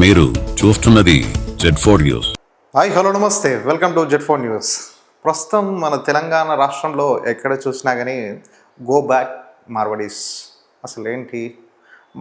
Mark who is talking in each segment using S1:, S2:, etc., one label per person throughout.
S1: మీరు చూస్తున్నది Z four news
S2: hi hello నమస్తే. Welcome to Z four news ప్రస్తుతం మన తెలంగాణ రాష్ట్రంలో ఎక్కడ చూసినా కానీ గో బ్యాక్ మార్వడీస్. అసలు ఏంటి?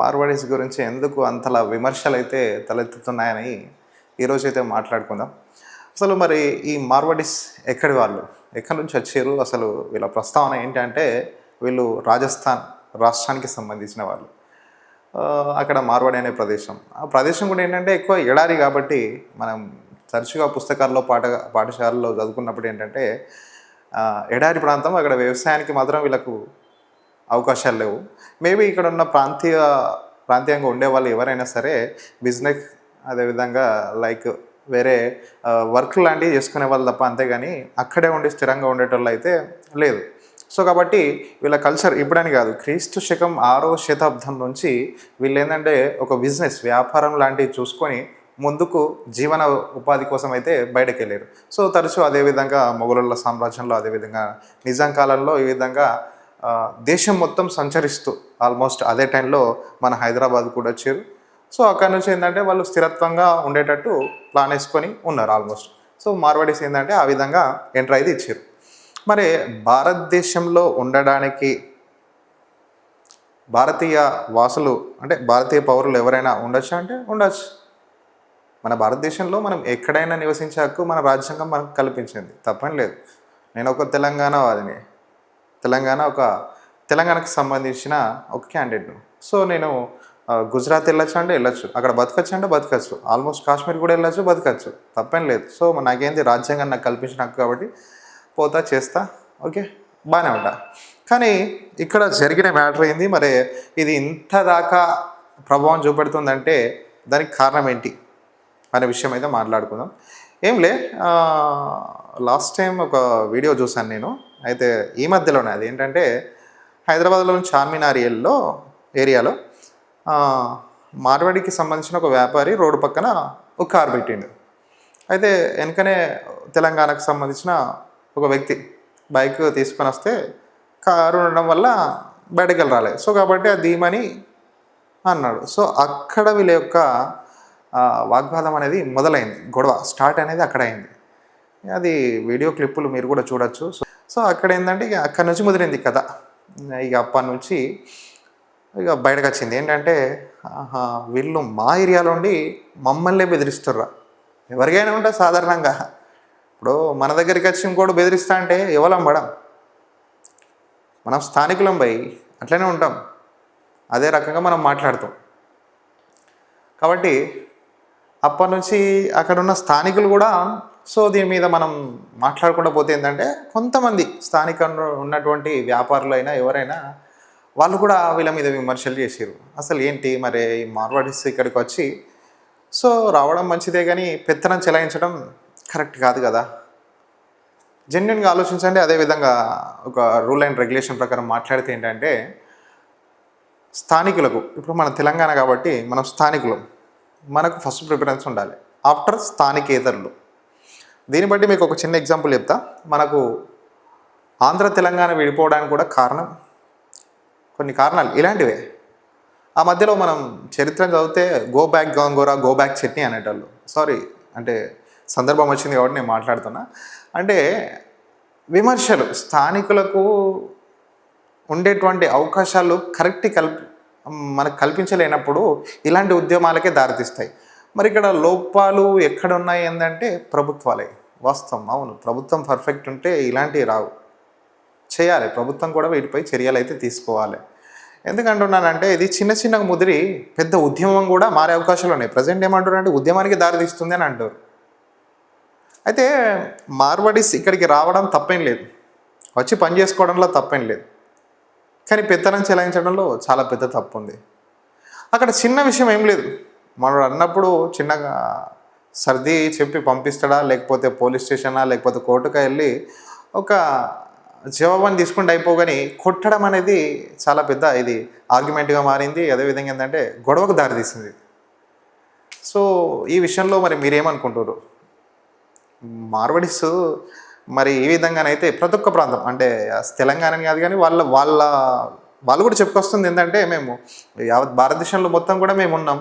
S2: మార్వడీస్ గురించి ఎందుకు అంతలా విమర్శలు అయితే తలెత్తుతున్నాయని ఈరోజు అయితే మాట్లాడుకుందాం. అసలు మరి ఈ మార్వడీస్ ఎక్కడి వాళ్ళు? ఎక్కడి నుంచి వచ్చారు? అసలు వీళ్ళ ప్రస్తావన ఏంటంటే వీళ్ళు రాజస్థాన్ రాష్ట్రానికి సంబంధించిన వాళ్ళు. అక్కడ మార్వాడి అనే ప్రదేశం. ఆ ప్రదేశం కూడా ఏంటంటే ఎక్కువ ఎడారి కాబట్టి మనం తరచుగా పుస్తకాల్లో పాఠ పాఠశాలలో చదువుకున్నప్పుడు ఏంటంటే ఎడారి ప్రాంతం అక్కడ వ్యవసాయానికి మాత్రం వీళ్ళకు అవకాశాలు లేవు. మేబీ ఇక్కడ ఉన్న ప్రాంతీయ ప్రాంతీయంగా ఉండే వాళ్ళు ఎవరైనా సరే బిజినెస్ అదేవిధంగా లైక్ వేరే వర్క్ లాంటివి చేసుకునే వాళ్ళు తప్ప అంతేగాని అక్కడే ఉండి స్థిరంగా ఉండేటోళ్ళు అయితే లేదు. సో కాబట్టి వీళ్ళ కల్చర్ ఇప్పుడని కాదు. క్రీస్తు శకం ఆరో శతాబ్దం నుంచి వీళ్ళు ఏంటంటే ఒక బిజినెస్ వ్యాపారం లాంటివి చూసుకొని ముందుకు జీవన ఉపాధి కోసం అయితే బయటకు వెళ్ళారు సో తరచూ అదేవిధంగా మొఘలుల సామ్రాజ్యంలో అదేవిధంగా నిజాం కాలంలో ఈ విధంగా దేశం మొత్తం సంచరిస్తూ ఆల్మోస్ట్ అదే టైంలో మన హైదరాబాద్ కూడా వచ్చారు. సో అక్కడ నుంచి ఏంటంటే వాళ్ళు స్థిరత్వంగా ఉండేటట్టు ప్లాన్ వేసుకొని ఉన్నారు ఆల్మోస్ట్ సో మార్వాడీస్ ఏంటంటే ఆ విధంగా ఎంటర్ అయితే ఇచ్చారు. మరి భారతదేశంలో ఉండడానికి భారతీయ వాసులు అంటే భారతీయ పౌరులు ఎవరైనా ఉండొచ్చా అంటే ఉండొచ్చు. మన భారతదేశంలో మనం ఎక్కడైనా నివసించే హక్కు మన రాజ్యాంగం మనకు కల్పించింది. తప్పని లేదు. నేను ఒక తెలంగాణ వాదిని. తెలంగాణ ఒక తెలంగాణకు సంబంధించిన ఒక క్యాండిడేట్ను. సో నేను గుజరాత్ వెళ్ళొచ్చు అంటే వెళ్ళొచ్చు. అక్కడ బతకచ్చు అంటే బతకచ్చు. ఆల్మోస్ట్ కాశ్మీర్ కూడా వెళ్ళొచ్చు బతకచ్చు. తప్పేం లేదు. సో నాకేంది? రాజ్యాంగం నాకు కల్పించిన హక్కు కాబట్టి పోతా చేస్తా. ఓకే? బాగానే ఉంటా. కానీ ఇక్కడ జరిగిన మ్యాటర్ ఏంది? మరి ఇది ఇంత దాకా ప్రభావం చూపెడుతుందంటే దానికి కారణం ఏంటి? అనే విషయం అయితే మాట్లాడుకుందాం. ఏంలే లాస్ట్ టైం ఒక వీడియో చూశాను నేను. అయితే ఈ మధ్యలోనే అది ఏంటంటే హైదరాబాద్లోని చార్మినార్ ఏరియాలో ఏరియాలో మార్వాడికి సంబంధించిన ఒక వ్యాపారి రోడ్డు పక్కన ఒక కారు పెట్టిండు. అయితే వెనకనే తెలంగాణకు సంబంధించిన ఒక వ్యక్తి బైక్ తీసుకొని వస్తే కారు ఉండడం వల్ల బయటకు వెళ్ళి రాలేదు సో కాబట్టి అది దీమని అన్నాడు. సో అక్కడ వీళ్ళ యొక్క వాగ్వాదం అనేది మొదలైంది. గొడవ స్టార్ట్ అనేది అక్కడ అయింది. అది వీడియో క్లిప్పులు మీరు కూడా చూడొచ్చు. సో సో అక్కడ ఏంటంటే ఇక అక్కడ నుంచి మొదలైంది కథ. ఇక అప్పటి నుంచి ఇక బయటకు వచ్చింది. ఏంటంటే వీళ్ళు మా ఏరియాలో ఉండి మమ్మల్ని బెదిరిస్తుర్రా. ఎవరికైనా ఉంటే సాధారణంగా. ఇప్పుడు మన దగ్గరికి వచ్చి ఇంకోటి బెదిరిస్తా అంటే ఎవరం పడం మనం స్థానికులం పోయి అట్లనే ఉంటాం. అదే రకంగా మనం మాట్లాడతాం. కాబట్టి అప్పటి నుంచి అక్కడ ఉన్న స్థానికులు కూడా సో దీని మీద మనం మాట్లాడకుండా పోతే ఏంటంటే కొంతమంది స్థానిక ఉన్నటువంటి వ్యాపారులు అయినా ఎవరైనా వాళ్ళు కూడా వీళ్ళ మీద విమర్శలు చేసారు అసలు ఏంటి మరి ఈ మార్వాడీస్ ఇక్కడికి వచ్చి? సో రావడం మంచిదే కానీ పెత్తనం చెలాయించడం కరెక్ట్ కాదు కదా? జెన్యున్గా ఆలోచించండి అదేవిధంగా ఒక రూల్ అండ్ రెగ్యులేషన్ ప్రకారం మాట్లాడితే ఏంటంటే స్థానికులకు ఇప్పుడు మన తెలంగాణ కాబట్టి మనం స్థానికులం. మనకు ఫస్ట్ ప్రిఫరెన్స్ ఉండాలి. ఆఫ్టర్ స్థానికేతరులు. దీన్ని బట్టి మీకు ఒక చిన్న ఎగ్జాంపుల్ చెప్తా. మనకు ఆంధ్ర తెలంగాణ విడిపోవడానికి కూడా కారణం కొన్ని కారణాలు ఇలాంటివే. ఆ మధ్యలో మనం చరిత్రను చదివితే go back gongura go back chutney అనేటోళ్ళు. సారీ అంటే సందర్భం వచ్చింది కాబట్టి నేను మాట్లాడుతున్నా. అంటే విమర్శలు స్థానికులకు ఉండేటువంటి అవకాశాలు కరెక్ట్ కల్ప మనకు కల్పించలేనప్పుడు ఇలాంటి ఉద్యమాలకే దారితీస్తాయి. మరి ఇక్కడ లోపాలు ఎక్కడ ఉన్నాయి ఏంటంటే ప్రభుత్వాలే. వాస్తవం అవును. ప్రభుత్వం పర్ఫెక్ట్ ఉంటే ఇలాంటివి రావు. చేయాలి. ప్రభుత్వం కూడా వీటిపై చర్యలు అయితే తీసుకోవాలి. ఎందుకంటున్నానంటే ఇది చిన్న చిన్న ముదిరి పెద్ద ఉద్యమం కూడా మారే అవకాశాలు ఉన్నాయి. ప్రజెంట్ ఏమంటారు అంటే ఉద్యమానికి దారితీస్తుంది అని అంటారు. అయితే మార్వడీస్ ఇక్కడికి రావడం తప్పేం లేదు. వచ్చి పని చేసుకోవడంలో తప్పేం లేదు. కానీ పెత్తనం చెలాయించడంలో చాలా పెద్ద తప్పు ఉంది అక్కడ చిన్న విషయం ఏం లేదు. మనడు అన్నప్పుడు చిన్నగా సర్ది చెప్పి పంపిస్తాడా లేకపోతే పోలీస్ స్టేషనా లేకపోతే కోర్టుకా వెళ్ళి ఒక జవాబాన్ని తీసుకుంటే అయిపోగాని కొట్టడం అనేది చాలా పెద్ద ఇది ఆర్గ్యుమెంట్గా మారింది. అదేవిధంగా ఏంటంటే గొడవకు దారితీసింది. సో ఈ విషయంలో మరి మీరేమనుకుంటారు మార్వడిస్ మరి ఈ విధంగానైతే ప్రతి ఒక్క ప్రాంతం అంటే తెలంగాణని కాదు కానీ వాళ్ళ వాళ్ళ వాళ్ళు కూడా చెప్పుకొస్తుంది ఏంటంటే మేము యావత్ భారతదేశంలో మొత్తం కూడా మేము ఉన్నాం.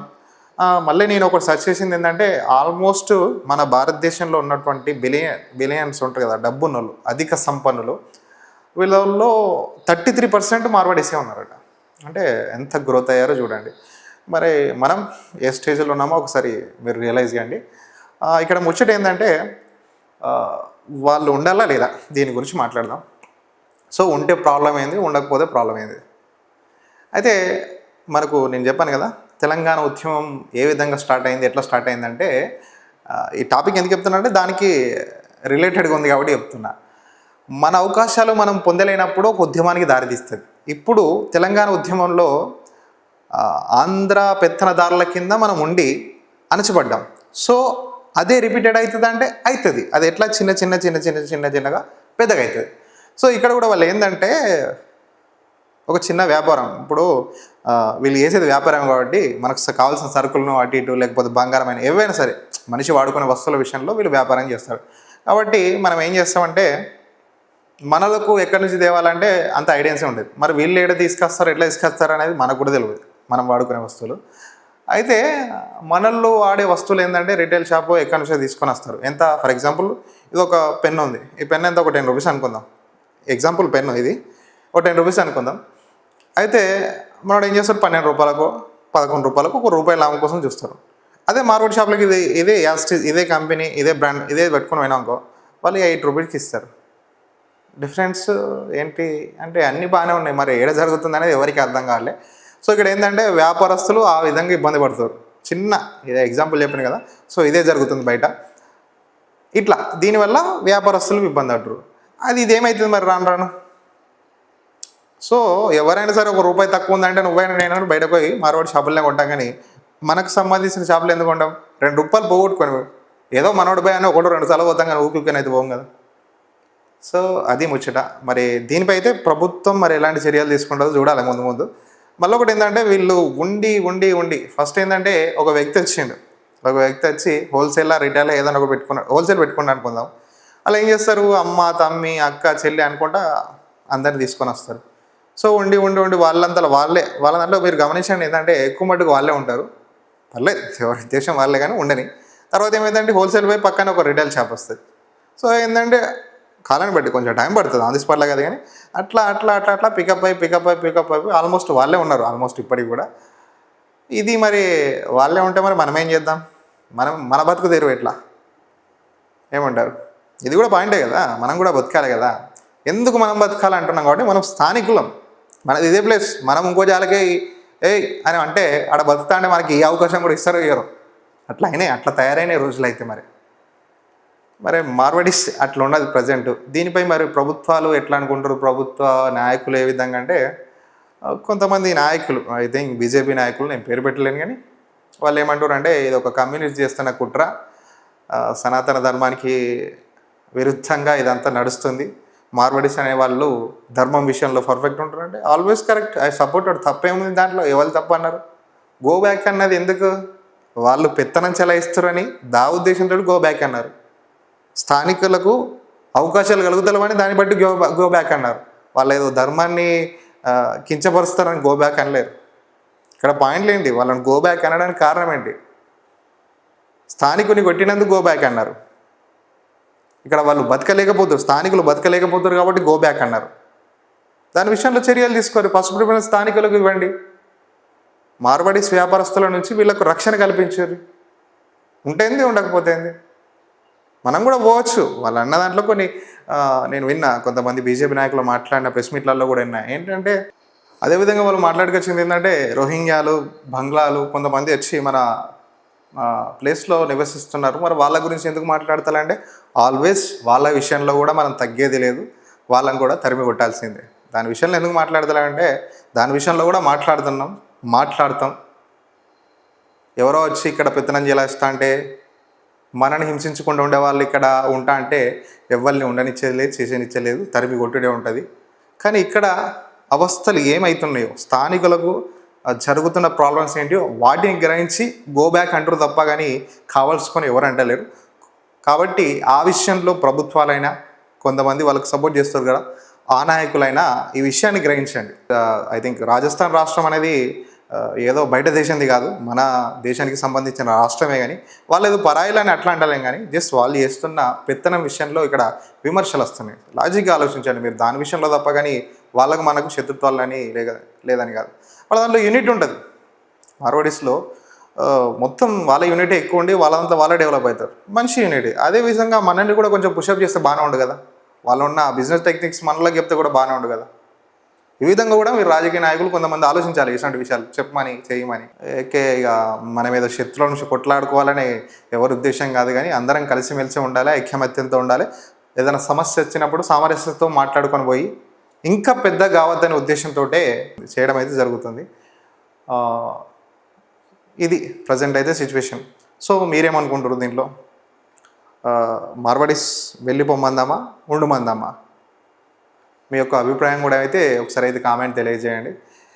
S2: మళ్ళీ నేను ఒకటి సెర్చ్ చేసింది ఏంటంటే ఆల్మోస్ట్ మన భారతదేశంలో ఉన్నటువంటి బిలియన్ బిలియన్స్ ఉంటారు కదా డబ్బున్నోళ్ళు అధిక సంపన్నులు వీళ్ళల్లో థర్టీ త్రీ పర్సెంట్ మార్వాడీసే ఉన్నారట. అంటే ఎంత గ్రోత్ అయ్యారో చూడండి. మరి మనం ఏ స్టేజ్లో ఉన్నామో ఒకసారి మీరు రియలైజ్ చేయండి. ఇక్కడ ముచ్చట ఏంటంటే వాళ్ళు ఉండాలా లేదా? దీని గురించి మాట్లాడదాం. సో ఉంటే ప్రాబ్లం ఏంది? ఉండకపోతే ప్రాబ్లం ఏంది? అయితే మనకు నేను చెప్పాను కదా తెలంగాణ ఉద్యమం ఏ విధంగా స్టార్ట్ అయింది? ఎట్లా స్టార్ట్ అయిందంటే ఈ టాపిక్ ఎందుకు చెప్తున్నానంటే దానికి రిలేటెడ్గా ఉంది కాబట్టి చెప్తున్నా. మన అవకాశాలు మనం పొందలేనప్పుడు ఒక ఉద్యమానికి దారితీస్తుంది ఇప్పుడు తెలంగాణ ఉద్యమంలో ఆంధ్ర పెత్తనదారుల కింద మనం ఉండి అణచబడ్డాం సో అదే రిపీటెడ్ అవుతుంది అంటే అవుతుంది. అది ఎట్లా? చిన్న చిన్న చిన్న చిన్న చిన్న చిన్నగా పెద్దగా అవుతుంది సో ఇక్కడ కూడా వాళ్ళు ఏంటంటే ఒక చిన్న వ్యాపారం. ఇప్పుడు వీళ్ళు చేసేది వ్యాపారం కాబట్టి మనకు కావాల్సిన సరుకులను అటు ఇటు లేకపోతే బంగారమైన ఏవైనా సరే మనిషి వాడుకునే వస్తువుల విషయంలో వీళ్ళు వ్యాపారం చేస్తారు. కాబట్టి మనం ఏం చేస్తామంటే మనలకు ఎక్కడి నుంచి తేవాలంటే అంత ఐడియాసే ఉండేది. మరి వీళ్ళు ఎక్కడ తీసుకొస్తారు ఎట్లా తీసుకొస్తారు అనేది మనకు కూడా తెలియదు మనం వాడుకునే వస్తువులు. అయితే మనల్లో వాడే వస్తువులు ఏంటంటే రిటైల్ షాప్ ఎక్కడి నుంచో తీసుకొని వస్తారు. ఎంత? ఫర్ ఎగ్జాంపుల్ ఇది ఒక పెన్ ఉంది. ఈ పెన్ ఎంత? ఒక టెన్ రూపీస్ అనుకుందాం. ఎగ్జాంపుల్ పెన్ ఇది. ఒక టెన్ రూపీస్ అనుకుందాం. అయితే మనోడు ఏం చేస్తాడు? పన్నెండు రూపాయలకు పదకొండు రూపాయలకు ఒక రూపాయి లాభం కోసం చూస్తారు. అదే మార్కెట్ షాప్లకి ఇది ఇదే యాస్ట్ ఇదే కంపెనీ ఇదే బ్రాండ్ ఇదే పెట్టుకుని పోయినాకో వాళ్ళు ఎయిట్ రూపీస్కి ఇస్తారు. డిఫరెన్స్ ఏంటి? అంటే అన్నీ బాగానే ఉన్నాయి. మరి ఏడ జరుగుతుంది అనేది ఎవరికి అర్థం కావాలి సో ఇక్కడ ఏంటంటే వ్యాపారస్తులు ఆ విధంగా ఇబ్బంది పడుతారు. చిన్న ఇదే ఎగ్జాంపుల్ చెప్పాను కదా. సో ఇదే జరుగుతుంది బయట. ఇట్లా దీనివల్ల వ్యాపారస్తులు ఇబ్బంది పడరు అది ఇదేమవుతుంది మరి రాను రాను? సో ఎవరైనా సరే ఒక రూపాయి తక్కువ ఉందంటే నువ్వైనా నేను బయటకు పోయి మార్వాడి షాపులనే కొంటాం కానీ మనకు సంబంధించిన షాపులు ఎందుకు కొంటాం? రెండు రూపాయలు పోగొట్టుకొని ఏదో మనోడు పోయి అని ఒకటి రెండు సార్లు పోతాం కానీ ఊపికని అయితే పోం కదా. సో అది ముచ్చట. మరి దీనిపై అయితే ప్రభుత్వం మరి ఎలాంటి చర్యలు తీసుకుంటుందో చూడాలి ముందు ముందు. మళ్ళీ ఒకటి ఏంటంటే వీళ్ళు ఉండి ఉండి ఉండి. ఫస్ట్ ఏంటంటే ఒక వ్యక్తి వచ్చిండు. ఒక వ్యక్తి వచ్చి హోల్సేల్ రిటైల్ ఏదైనా ఒక పెట్టుకున్నాడు. హోల్సేల్ పెట్టుకున్నాడు అనుకుందాం. అలా ఏం చేస్తారు? అమ్మ తమ్మి అక్క చెల్లి అనుకుంటా అందరిని తీసుకొని వస్తారు. సో ఉండి ఉండి ఉండి వాళ్ళంతా వాళ్ళే. వాళ్ళ దాంట్లో మీరు గమనించండి ఏంటంటే ఎక్కువ మటుకు వాళ్ళే ఉంటారు. పర్లేదు ఎవరి దేశం వాళ్ళే కానీ ఉండని. తర్వాత ఏమైందంటే హోల్సేల్ పోయి పక్కన ఒక రిటైల్ షాప్ వస్తుంది. సో ఏంటంటే కాలాన్ని బట్టి కొంచెం టైం పడుతుంది. ఆన్ ది స్పాట్లో కదా కానీ అట్లా అట్లా అట్లా అట్లా పికప్ అయి పికప్ అయి పికప్ అయిపోయి ఆల్మోస్ట్ వాళ్ళే ఉన్నారు. ఆల్మోస్ట్ ఇప్పటికి కూడా. ఇది మరి వాళ్ళే ఉంటే మరి మనం ఏం చేద్దాం? మనం మన బతుకు తెరువు ఎట్లా? ఏమంటారు? ఇది కూడా పాయింటే కదా? మనం కూడా బతకాలి కదా? ఎందుకు మనం బతకాలి అంటున్నాం కాబట్టి మనం స్థానికులం. మనది ఇదే ప్లేస్ మనం ఇంకో జాలకి ఏ అని అంటే ఆడ బతుకుతా అంటే మనకి ఈ అవకాశం కూడా ఇస్తారు ఇవ్వరు అట్లా అయినాయి. అట్లా తయారైన రోజులు అయితే మరి. మరి మార్వడిస్ అట్లా ఉండదు ప్రజెంట్ దీనిపై మరి ప్రభుత్వాలు ఎట్లా అనుకుంటారు? ప్రభుత్వ నాయకులు ఏ విధంగా అంటే కొంతమంది నాయకులు ఐ థింక్ బీజేపీ నాయకులు నేను పేరు పెట్టలేను కానీ వాళ్ళు ఏమంటారు అంటే ఇది ఒక కమ్యూనిస్ట్ చేస్తున్న కుట్ర. సనాతన ధర్మానికి విరుద్ధంగా ఇదంతా నడుస్తుంది. మార్వడిస్ అనే వాళ్ళు ధర్మం విషయంలో పర్ఫెక్ట్ ఉంటారు అంటే ఆల్వేస్ కరెక్ట్ ఐ సపోర్ట్ తప్పేముంది దాంట్లో? ఎవరు తప్పు అన్నారు? గో బ్యాక్ అన్నది ఎందుకు? వాళ్ళు పెత్తనం చెలాయిస్తారని దా ఉద్దేశంతో గో బ్యాక్ అన్నారు. స్థానికులకు అవకాశాలు కలుగుతామని దాన్ని బట్టి గో గో బ్యాక్ అన్నారు. వాళ్ళు ఏదో ధర్మాన్ని కించపరుస్తారని గో బ్యాక్ అనలేరు. ఇక్కడ పాయింట్లు ఏంటి వాళ్ళని గో బ్యాక్ అనడానికి కారణం ఏంటి? స్థానికుని కొట్టినందుకు గో బ్యాక్ అన్నారు. ఇక్కడ వాళ్ళు బతకలేకపోతారు. స్థానికులు బతకలేకపోతారు కాబట్టి గో బ్యాక్ అన్నారు. దాని విషయంలో చర్యలు తీసుకోరు. ఫస్ట్ ప్రిఫరెన్స్ స్థానికులకు ఇవ్వండి. మార్బడీస్ వ్యాపారస్తుల నుంచి వీళ్ళకు రక్షణ కల్పించారు. ఉంటేంది ఉండకపోతేంది మనం కూడా పోవచ్చు. వాళ్ళు అన్న దాంట్లో కొన్ని నేను విన్నా. కొంతమంది బీజేపీ నాయకులు మాట్లాడిన ప్రెస్ మీట్లలో కూడా విన్నా. ఏంటంటే అదేవిధంగా వాళ్ళు మాట్లాడుకొచ్చింది ఏంటంటే రోహింగ్యాలు బంగ్లాలు కొంతమంది వచ్చి మన ప్లేస్లో నివసిస్తున్నారు. మరి వాళ్ళ గురించి ఎందుకు మాట్లాడతారంటే ఆల్వేస్ వాళ్ళ విషయంలో కూడా మనం తగ్గేది లేదు. వాళ్ళని కూడా తరిమి కొట్టాల్సిందే. దాని విషయంలో ఎందుకు మాట్లాడతారంటే దాని విషయంలో కూడా మాట్లాడుతున్నాం మాట్లాడతాం. ఎవరో వచ్చి ఇక్కడ పెత్తనం చేస్తా అంటే మనని హింసించకుండా ఉండే వాళ్ళు ఇక్కడ ఉంటా అంటే ఎవరిని ఉండనిచ్చేది లేదు తరిమి కొట్టుడే ఉంటుంది. కానీ ఇక్కడ అవస్థలు ఏమవుతున్నాయో స్థానికులకు జరుగుతున్న ప్రాబ్లమ్స్ ఏంటియో వాటిని గ్రహించి గో బ్యాక్ అంటారు తప్ప కానీ కావాల్సుకొని ఎవరు అంటలేరు. కాబట్టి ఆ విషయంలో ప్రభుత్వాలైనా కొంతమంది వాళ్ళకి సపోర్ట్ చేస్తారు కదా ఆ నాయకులైనా ఈ విషయాన్ని గ్రహించండి. ఐ థింక్ రాజస్థాన్ రాష్ట్రం అనేది ఏదో బయట దేశంది కాదు మన దేశానికి సంబంధించిన రాష్ట్రమే కానీ వాళ్ళు ఏదో పరాయిలని అట్లా అంటలేం కానీ జస్ట్ వాళ్ళు చేస్తున్న పెత్తనం విషయంలో ఇక్కడ విమర్శలు వస్తున్నాయి. లాజిక్గా ఆలోచించండి మీరు దాని విషయంలో తప్ప కానీ వాళ్ళకు మనకు శత్రుత్వాలని లేక లేదని కాదు. వాళ్ళ దాంట్లో యూనిట్ ఉంటుంది. మార్వడీస్లో మొత్తం వాళ్ళ యూనిటే ఎక్కువ ఉండి వాళ్ళంతా వాళ్ళే డెవలప్ అవుతారు. మంచి యూనిట్. అదే విధంగా మనల్ని కూడా కొంచెం పుషప్ చేస్తే బాగానే ఉండు కదా. వాళ్ళు ఉన్న బిజినెస్ టెక్నిక్స్ మనలో చెప్తే కూడా బాగానే ఉండు కదా. ఈ విధంగా కూడా మీరు రాజకీయ నాయకులు కొంతమంది ఆలోచించాలి ఇలాంటి విషయాలు. చెప్పమని చేయమని. ఓకే ఇక మన మీద శత్రువుల నుంచి కొట్లాడుకోవాలని ఎవరి ఉద్దేశం కాదు కానీ అందరం కలిసిమెలిసి ఉండాలి ఐక్యమత్యంతో ఉండాలి. ఏదైనా సమస్య వచ్చినప్పుడు సామరస్యతో మాట్లాడుకొని పోయి ఇంకా పెద్ద కావద్దనే ఉద్దేశంతో చేయడం అయితే జరుగుతుంది. ఇది ప్రజెంట్ అయితే సిచ్యువేషన్ సో మీరేమనుకుంటారు దీంట్లో? మార్వడీస్ మార్వాడీస్ వెళ్ళిపోమందామా ఉండుమందామా మీ యొక్క అభిప్రాయం కూడా అయితే ఒకసారి అయితే కామెంట్ తెలియజేయండి.